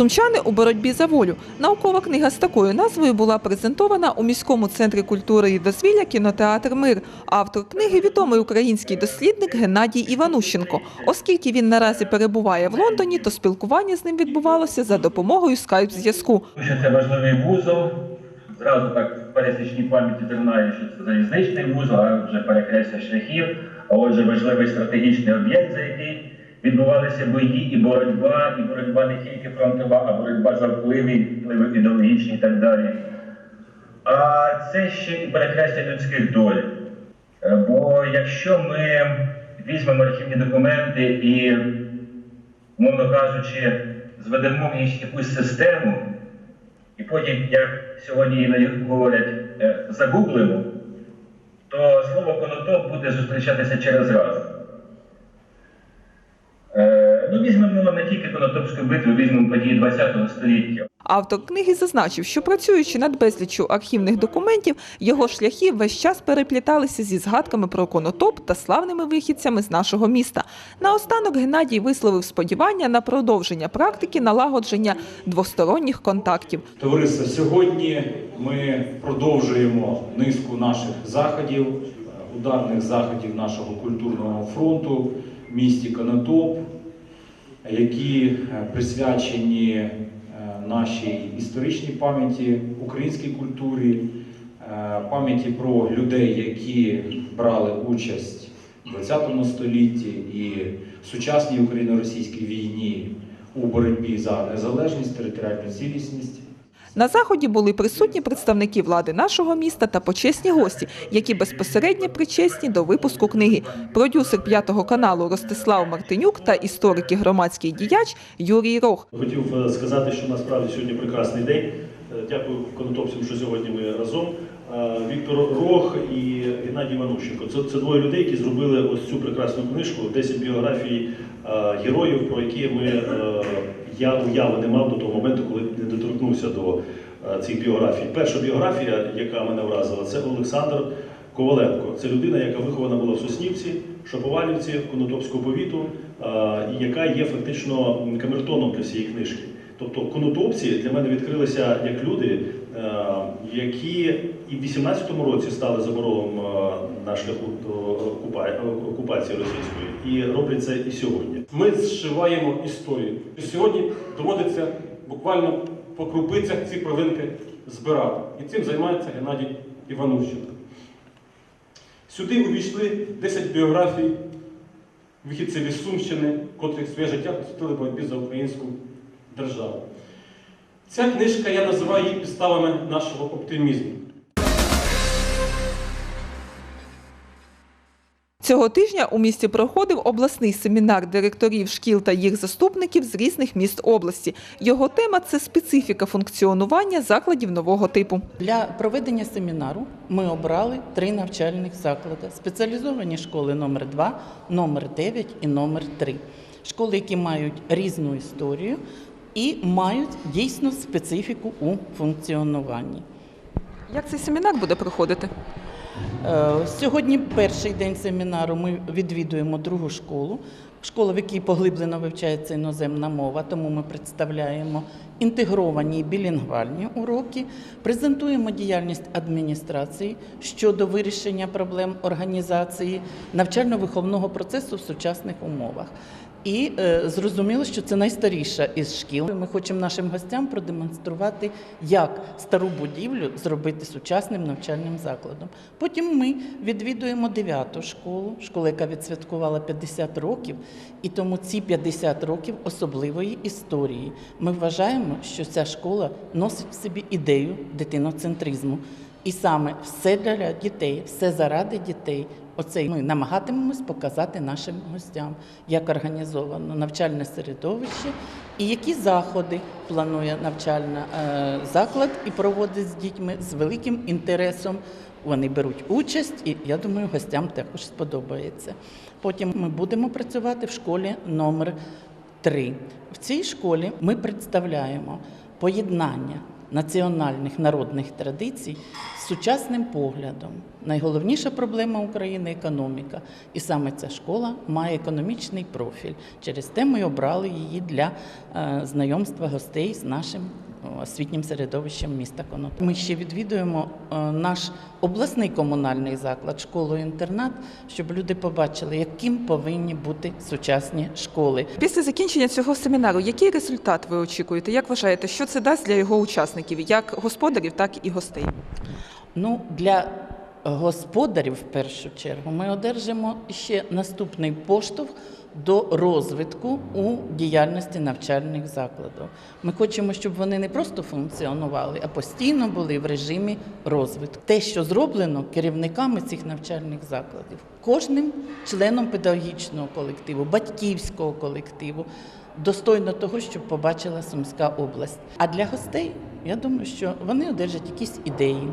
Сумчани у боротьбі за волю. Наукова книга з такою назвою була презентована у міському центрі культури і дозвілля кінотеатр Мир. Автор книги відомий український дослідник Геннадій Іванущенко. Оскільки він наразі перебуває в Лондоні, то спілкування з ним відбувалося за допомогою скайп-зв'язку. Що це важливий вузол. Зразу так пересічній пам'яті знаю, що це залізничний вузол, а вже перекрестя шляхів. А отже, важливий стратегічний об'єкт, за який відбувалися бої і боротьба, і боротьба не тільки фронтова, а боротьба за впливи, впливи ідеологічні і так далі. А це ще і перекрестя людських доль. Е, Бо якщо ми візьмемо архівні документи і, мовно кажучи, зведемо в якусь систему, і потім, як сьогодні говорять, е, загуглимо, то слово конотоп буде зустрічатися через раз. Е, Ну, візьмемо не тільки Конотопську битву, візьмемо події ХХ століття. Автор книги зазначив, що працюючи над безліччю архівних документів, його шляхи весь час перепліталися зі згадками про конотоп та славними вихідцями з нашого міста. Наостанок Геннадій висловив сподівання на продовження практики налагодження двосторонніх контактів. Товариство, сьогодні ми продовжуємо низку наших заходів, е, ударних заходів нашого культурного фронту місті Конотоп, які е, присвячені е, нашій історичній пам'яті, українській культурі, е, пам'яті про людей, які брали участь в ХХ столітті і сучасній україно-російській війні у боротьбі за незалежність, територіальну цілісність. На заході були присутні представники влади нашого міста та почесні гості, які безпосередньо причесні до випуску книги. Продюсер п'ятого каналу Ростислав Мартинюк та історик і громадський діяч Юрій Рох. Хотів е, сказати, що насправді сьогодні прекрасний день. Е, Дякую конотопцям, що сьогодні ми разом. Е, Віктор Рох і Геннадій Іванущенко. Це, це двоє людей, які зробили ось цю прекрасну книжку, 10 біографій е, героїв, про які ми е, я уяви не мав до того моменту, коли не доторкнувся до цих біографій. Перша біографія, яка мене вразила, це Олександр Коваленко. Це людина, яка вихована була в Соснівці, Шаповалівці, Конотопського повіту, і яка є фактично камертоном для всієї книжки. Тобто конотопці для мене відкрилися як люди, е, які і в 18-му році стали заборолом е, на шляху окупації російської, і роблять це і сьогодні. Ми зшиваємо історію. Сьогодні доводиться буквально по крупицях ці провинки збирати. І цим займається Геннадій Іванущенко. Сюди увійшли 10 біографій вихідців із Сумщини, котрі своє життя посвятили боротьбі за українську державу. Ця книжка я називаю її підставами нашого оптимізму. Цього тижня у місті проходив обласний семінар директорів шкіл та їх заступників з різних міст області. Його тема це специфіка функціонування закладів нового типу. Для проведення семінару ми обрали три навчальних заклади: спеціалізовані школи номер 2 номер 9 і номер 3 Школи, які мають різну історію і мають дійсно специфіку у функціонуванні. Як цей семінар буде проходити? Е, Сьогодні перший день семінару ми відвідуємо другу школу. Школа, в якій поглиблено вивчається іноземна мова, тому ми представляємо інтегровані білінгвальні уроки, презентуємо діяльність адміністрації щодо вирішення проблем організації навчально-виховного процесу в сучасних умовах. І е, зрозуміло, що це найстаріша із шкіл. Ми хочемо нашим гостям продемонструвати, як стару будівлю зробити сучасним навчальним закладом. Потім ми відвідуємо дев'яту школу, школу, яка відсвяткувала 50 років, і тому ці 50 років особливої історії. Ми вважаємо, що ця школа носить в собі ідею дитиноцентризму. І саме все для дітей, все заради дітей. Оце ми намагатимемось показати нашим гостям, як організовано навчальне середовище і які заходи планує навчальний е, заклад і проводить з дітьми з великим інтересом. Вони беруть участь, і я думаю, гостям також сподобається. Потім ми будемо працювати в школі номер 3 В цій школі ми представляємо поєднання національних народних традицій з сучасним поглядом. Найголовніша проблема України економіка. І саме ця школа має економічний профіль. Через те ми обрали її для е, знайомства гостей з нашим освітнім середовищем міста Конотоп. Ми ще відвідуємо е, наш обласний комунальний заклад, школу-інтернат, щоб люди побачили, яким повинні бути сучасні школи. Після закінчення цього семінару, який результат ви очікуєте? Як вважаєте, що це дасть для його учасників, як господарів, так і гостей? Ну, для господарів, в першу чергу, ми одержимо ще наступний поштовх до розвитку у діяльності навчальних закладів. Ми хочемо, щоб вони не просто функціонували, а постійно були в режимі розвитку. Те, що зроблено керівниками цих навчальних закладів, кожним членом педагогічного колективу, батьківського колективу. Достойно того, щоб побачила Сумська область. А для гостей я думаю, що вони одержать якісь ідеї,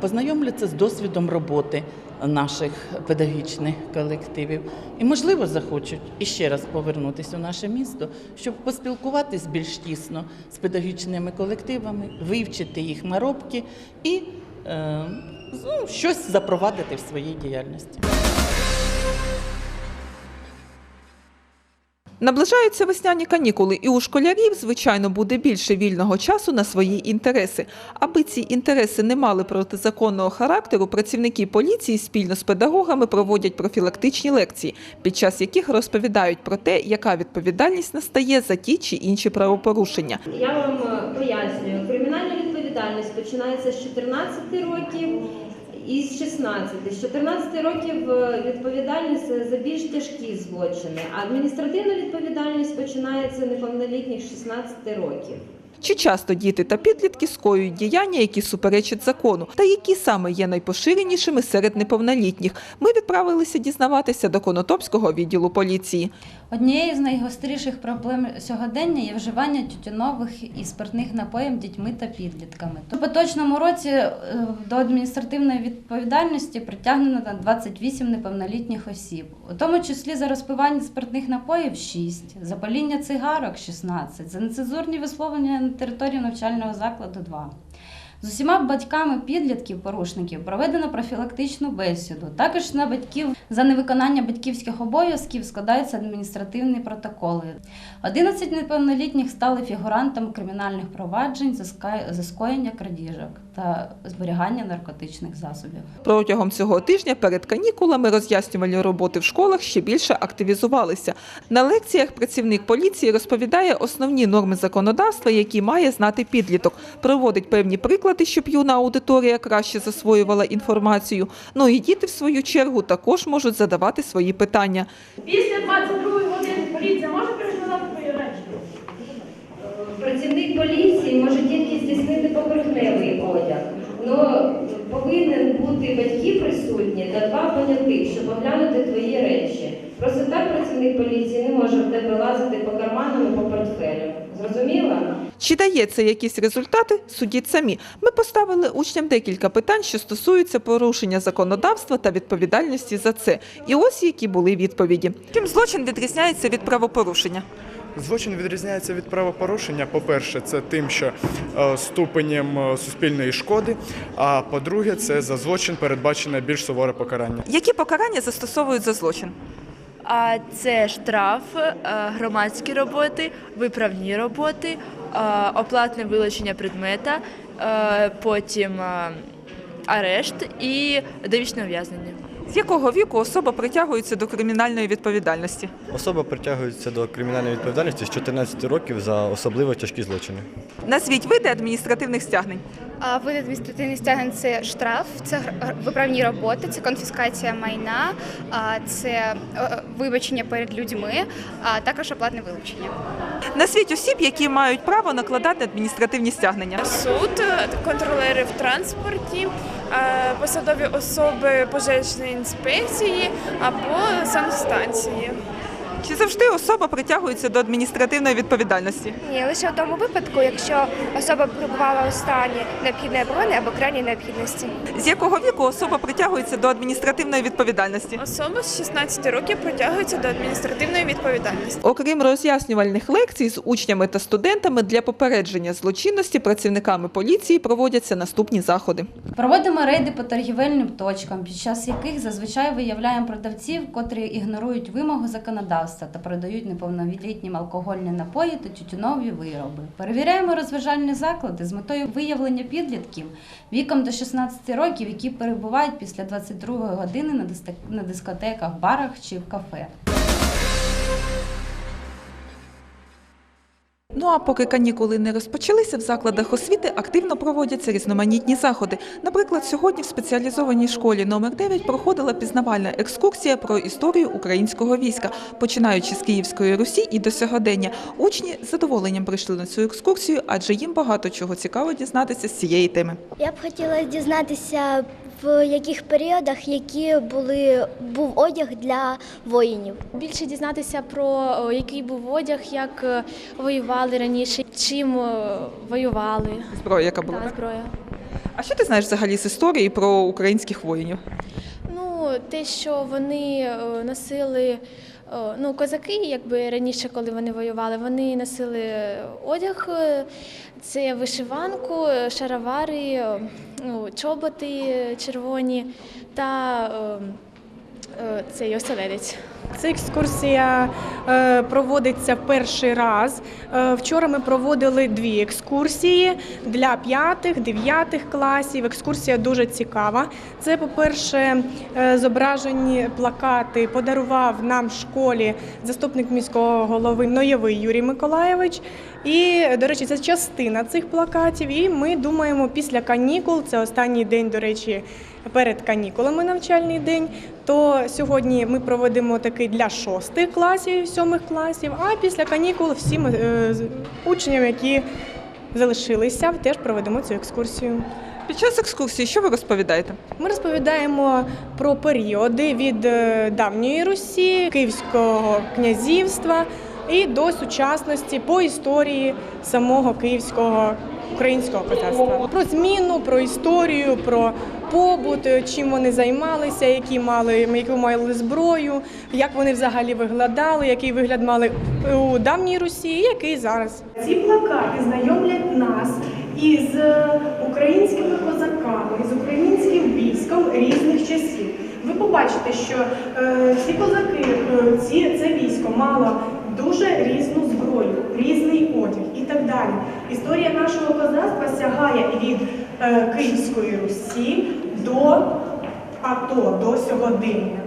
познайомляться з досвідом роботи наших педагогічних колективів і, можливо, захочуть іще раз повернутися у наше місто, щоб поспілкуватись більш тісно з педагогічними колективами, вивчити їх наробки і е, ну, щось запровадити в своїй діяльності. Наближаються весняні канікули, і у школярів, звичайно, буде більше вільного часу на свої інтереси. Аби ці інтереси не мали протизаконного характеру, працівники поліції спільно з педагогами проводять профілактичні лекції, під час яких розповідають про те, яка відповідальність настає за ті чи інші правопорушення. Я вам е, пояснюю, кримінальна відповідальність починається з 14 років і з 16. З 14 років е, відповідальність за більш тяжкі злочини, а адміністративна відповідальність починається неповнолітніх з 16 років. Чи часто діти та підлітки скоюють діяння, які суперечать закону, та які саме є найпоширенішими серед неповнолітніх? Ми відправилися дізнаватися до Конотопського відділу поліції. Однією з найгостріших проблем сьогодення є вживання тютюнових і спиртних напоїв дітьми та підлітками. У поточному році е, до адміністративної відповідальності притягнено на 28 неповнолітніх осіб, у тому числі за розпивання спиртних напоїв 6, за паління цигарок 16, за нецензурні висловлення на території навчального закладу 2. З усіма батьками підлітків порушників проведено профілактичну бесіду. Також на батьків за невиконання батьківських обов'язків складаються адміністративні протоколи. 11 неповнолітніх стали фігурантами кримінальних проваджень за скоєння крадіжок та зберігання наркотичних засобів. Протягом цього тижня перед канікулами роз'яснювальні роботи в школах ще більше активізувалися. На лекціях працівник поліції розповідає основні норми законодавства, які має знати підліток, проводить певні приклади, щоб юна аудиторія краще засвоювала інформацію. Ну і діти, в свою чергу, також можуть задавати свої питання. Після 22 години поліція може? Працівник поліції може тільки здійснити поверхневий одяг. але повинен бути батьки присутні та два понятих, щоб оглянути твої речі. Просто так працівник поліції не може в тебе лазити по карманам і по портфелю. Зрозуміла? Чи дає це якісь результати? Судіть самі. Ми поставили учням декілька питань, що стосуються порушення законодавства та відповідальності за це. І ось які були відповіді. Чим злочин відрізняється від правопорушення? Злочин відрізняється від правопорушення. По-перше, це тим, що е, ступенем е, суспільної шкоди. А по-друге, це за злочин передбачене більш суворе покарання. Які покарання застосовують за злочин? А це штраф, е, громадські роботи, виправні роботи, оплатне вилучення предмета, потім арешт і довічне ув'язнення. З якого віку особа притягується до кримінальної відповідальності? Особа притягується до кримінальної відповідальності з 14 років за особливо тяжкі злочини. Назвіть види адміністративних стягнень. А Вид адміністративних стягнень це штраф, це виправні роботи, це конфіскація майна, це е, вибачення перед людьми, а також оплатне вилучення. Назвіть осіб, які мають право накладати адміністративні стягнення. Суд, контролери в транспорті, е, посадові особи пожежної інспекції або санстанції. Чи завжди особа притягується до адміністративної відповідальності? Ні, лише в тому випадку, якщо особа перебувала у стані необхідної оборони або крайньої необхідності. З якого віку особа притягується до адміністративної відповідальності? Особа з 16 років притягується до адміністративної відповідальності. Окрім роз'яснювальних лекцій з учнями та студентами для попередження злочинності, працівниками поліції проводяться наступні заходи. Проводимо рейди по торгівельним точкам, під час яких зазвичай виявляємо продавців, котрі ігнорують вимогу законодавства та продають неповнолітнім алкогольні напої та тютюнові вироби. Перевіряємо розважальні заклади з метою виявлення підлітків віком до 16 років, які перебувають після 22 години на дискотеках, барах чи в кафе. Ну а поки канікули не розпочалися, в закладах освіти активно проводяться різноманітні заходи. Наприклад, сьогодні в спеціалізованій школі номер 9 проходила пізнавальна екскурсія про історію українського війська, починаючи з Київської Русі і до сьогодення. Учні з задоволенням прийшли на цю екскурсію, адже їм багато чого цікаво дізнатися з цієї теми. Я б хотіла дізнатися, в яких періодах які були був одяг для воїнів. Більше дізнатися про який був одяг, як е, воювали раніше, чим е, воювали. Зброя, яка була. Да, зброя. А що ти знаєш взагалі з історії про українських воїнів? Ну, те, що вони е, носили. Е, Ну, козаки, якби раніше, коли вони воювали, вони носили одяг, е, це вишиванку, е, шаровари, ну, чоботи червоні та цей оселедець. Ця екскурсія е, проводиться перший раз. Е, Вчора ми проводили дві екскурсії для п'ятих, дев'ятих класів. Екскурсія дуже цікава. Це, по-перше, е, зображені плакати подарував нам школі заступник міського голови Ноєвий Юрій Миколаєвич. І, до речі, це частина цих плакатів. І ми думаємо, після канікул, це останній день, до речі, перед канікулами навчальний день. То сьогодні ми проведемо такий для шостих класів, сьомих класів. А після канікул всім е, учням, які залишилися, теж проведемо цю екскурсію. Під час екскурсії що ви розповідаєте? Ми розповідаємо про періоди від е, давньої Русі, Київського князівства і до сучасності по історії самого київського українського козацтва. Про зміну, про історію, про побут, е, чим вони займалися, які мали яку мали зброю, як вони взагалі виглядали, який вигляд мали у давній Русі, який зараз. Ці плакати знайомлять нас із е, українськими козаками, з українським військом різних часів. Ви побачите, що е, ці козаки, е, ці, це військо мало дуже різну зброю, різний одяг і так далі. Історія нашого козацтва сягає від е, Київської Русі до АТО, до сьогодення.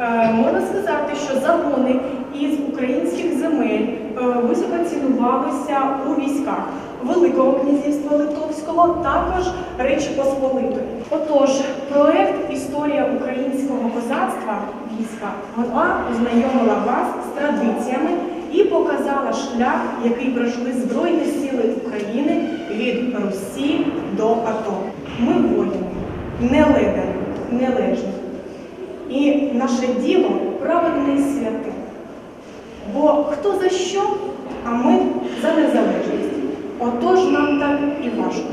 Е, Можна сказати, що загони із українських земель е, високо цінувалися у військах Великого князівства Литовського, також Речі Посполитої. Отож, проект Історія українського козацтва війська вона ознайомила вас з традиціями і показала шлях, який пройшли Збройні сили України від Русі до АТО. Ми воїни, не ледарі, не лежні. І наше діло праведне і святе. Бо хто за що, а ми за незалежність. Отож нам так і важко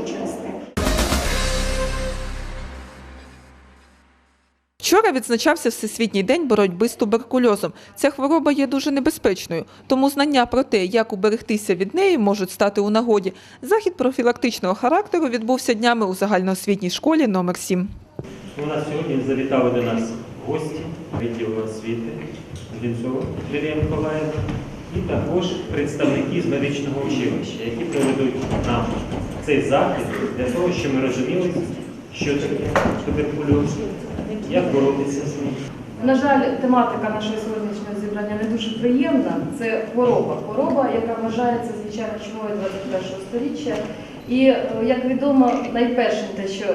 Вчора відзначався Всесвітній день боротьби з туберкульозом. Ця хвороба є дуже небезпечною, тому знання про те, як уберегтися від неї, можуть стати у нагоді. Захід профілактичного характеру відбувся днями у загальноосвітній школі номер 7. У нас сьогодні завітали до нас гості відділу освіти Глінцова Лілія Миколаївна і також представники з медичного училища, які проведуть нам цей захід для того, щоб ми розуміли, що таке туберкульоз, як боротися з ним. На жаль, тематика нашого сьогоднішнього зібрання не дуже приємна. Це хвороба. Хвороба, яка вважається звичайно чумою 21 століття. І е, як відомо, найперше те, що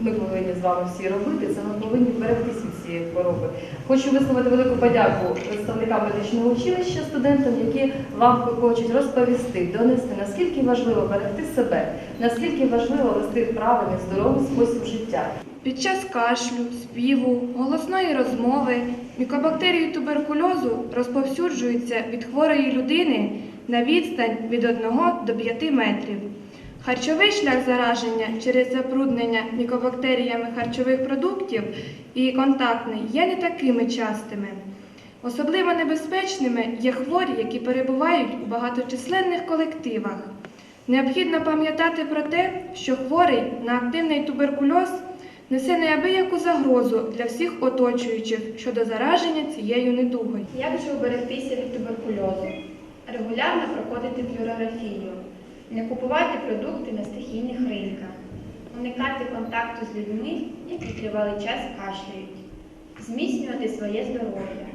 ми повинні з вами всі робити, це ми повинні берегтися від цієї хвороби. Хочу висловити велику подяку представникам медичного училища, студентам, які вам хочуть розповісти, донести, наскільки важливо берегти себе, наскільки важливо вести правильний здоровий спосіб життя. Під час кашлю, співу, голосної розмови мікобактерії туберкульозу розповсюджуються від хворої людини на відстань від 1 до 5 метрів. Харчовий шлях зараження через забруднення мікобактеріями харчових продуктів і контактний є не такими частими. Особливо небезпечними є хворі, які перебувають у багаточисленних колективах. Необхідно пам'ятати про те, що хворий на активний туберкульоз несе неабияку загрозу для всіх оточуючих щодо зараження цією недугою. Як же уберегтися від туберкульозу? Регулярно проходити флюорографію, не купувати продукти на стихійних ринках, уникати контакту з людьми, які тривалий час кашляють, зміцнювати своє здоров'я,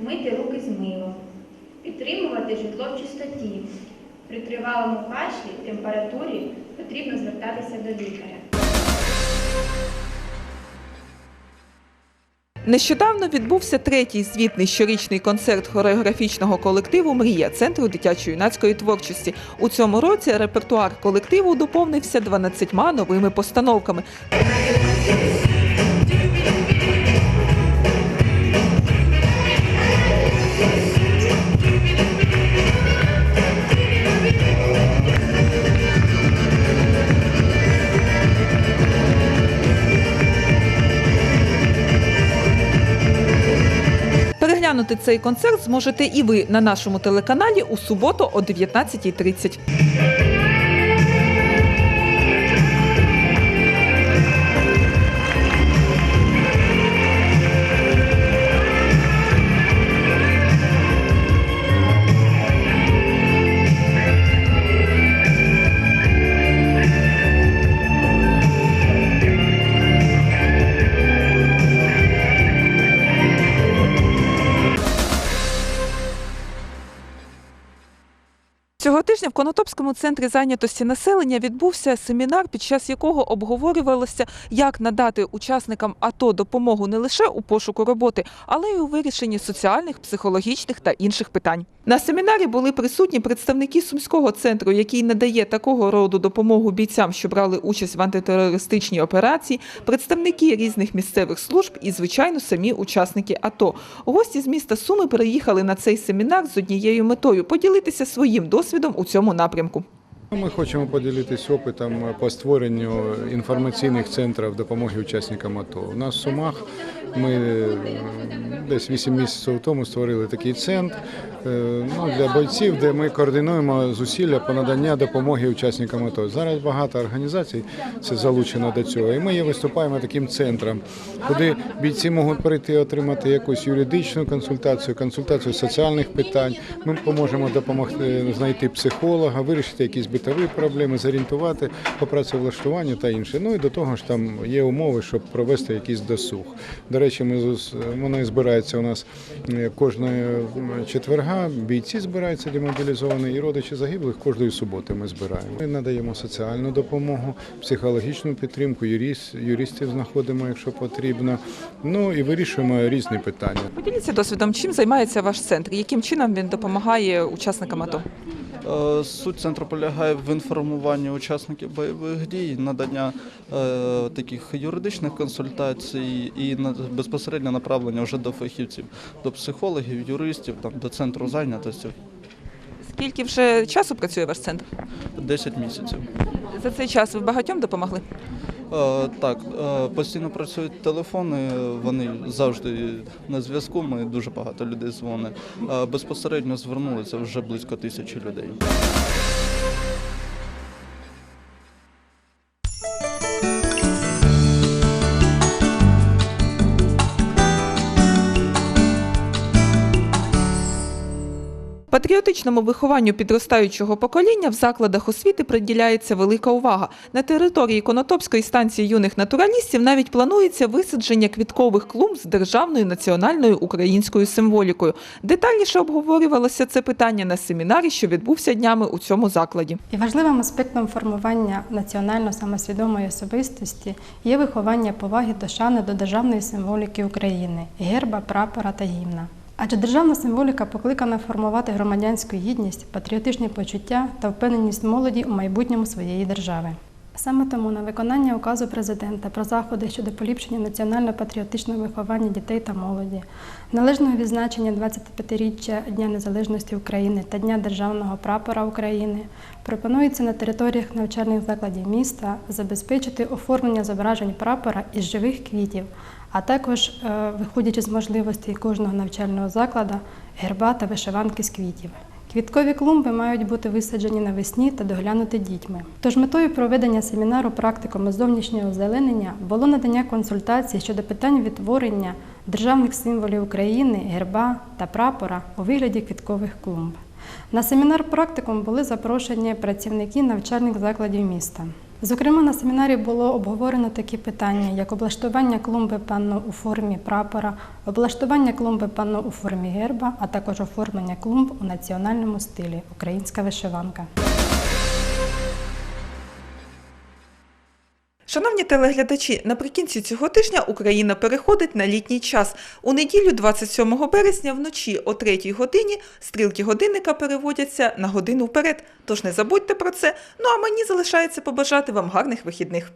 мити руки з милом, підтримувати житло в чистоті. При тривалому кашлі, температурі потрібно звертатися до лікаря. Нещодавно відбувся третій звітний щорічний концерт хореографічного колективу Мрія центру дитячо-юнацької творчості. У цьому році репертуар колективу доповнився 12 новими постановками. Переглянути цей концерт зможете і ви на нашому телеканалі у суботу о 19.30. в Конотопському центрі зайнятості населення відбувся семінар, під час якого обговорювалося, як надати учасникам АТО допомогу не лише у пошуку роботи, але й у вирішенні соціальних, психологічних та інших питань. На семінарі були присутні представники Сумського центру, який надає такого роду допомогу бійцям, що брали участь в антитерористичній операції, представники різних місцевих служб і, звичайно, самі учасники АТО. Гості з міста Суми приїхали на цей семінар з однією метою поділитися своїм досвідом у цьому напрямку. Ми хочемо поділитися опитом по створенню інформаційних центрів допомоги учасникам АТО. У нас в Сумах ми е, десь 8 місяців тому створили такий центр е, ну, для бойців, де ми координуємо зусилля по надання допомоги учасникам АТО. Зараз багато організацій це залучено до цього. І ми є виступаємо таким центром, куди бійці можуть прийти отримати якусь юридичну консультацію, консультацію соціальних питань. Ми поможемо допомогти знайти психолога, вирішити якісь битові проблеми, зорієнтувати по працевлаштуванню та інше. Ну і до того ж там є умови, щоб провести якийсь досуг. Речі, ми вони збираються у нас е, кожної четверга. Бійці збираються демобілізовані і родичі загиблих кожної суботи. Ми збираємо. Ми надаємо соціальну допомогу, психологічну підтримку, юрист, юристів знаходимо, якщо потрібно. Ну і вирішуємо різні питання. Поділіться досвідом, чим займається ваш центр, яким чином він допомагає учасникам АТО. Е, Суть центру полягає в інформуванні учасників бойових дій, надання е, таких юридичних консультацій і безпосередньо направлення вже до фахівців, до психологів, юристів, там, до центру зайнятості Скільки вже часу працює ваш центр? 10 місяців. За цей час ви багатьом допомогли? Е, Так, е, постійно працюють телефони, вони завжди на зв'язку. Ми дуже багато людей дзвонить. Е, Безпосередньо звернулися вже близько тисячі людей. Патріотичному вихованню підростаючого покоління в закладах освіти приділяється велика увага. На території Конотопської станції юних натуралістів навіть планується висадження квіткових клумб з державною національною українською символікою. Детальніше обговорювалося це питання на семінарі, що відбувся днями у цьому закладі. І важливим аспектом формування національно самосвідомої особистості є виховання поваги до шани до державної символіки України, герба, прапора та гімна. Адже державна символіка покликана формувати громадянську гідність, патріотичні почуття та впевненість молоді у майбутньому своєї держави. Саме тому на виконання указу президента про заходи щодо поліпшення національно-патріотичного виховання дітей та молоді, належного відзначення 25-річчя Дня Незалежності України та Дня Державного прапора України пропонується на територіях навчальних закладів міста забезпечити оформлення зображень прапора із живих квітів, а також, е, виходячи з можливостей кожного навчального закладу, герба та вишиванки з квітів. Квіткові клумби мають бути висаджені навесні та доглянуті дітьми. Тож метою проведення семінару практиками зовнішнього озеленення було надання консультацій щодо питань відтворення державних символів України, герба та прапора у вигляді квіткових клумб. На семінар практикум були запрошені працівники навчальних закладів міста. Зокрема, на семінарі було обговорено такі питання, як облаштування клумби панно у формі прапора, облаштування клумби панно у формі герба, а також оформлення клумб у національному стилі українська вишиванка. Шановні телеглядачі, наприкінці цього тижня Україна переходить на літній час. У неділю, 27 березня, вночі о 3 годині стрілки годинника переводяться на годину вперед. Тож не забудьте про це. Ну а мені залишається побажати вам гарних вихідних.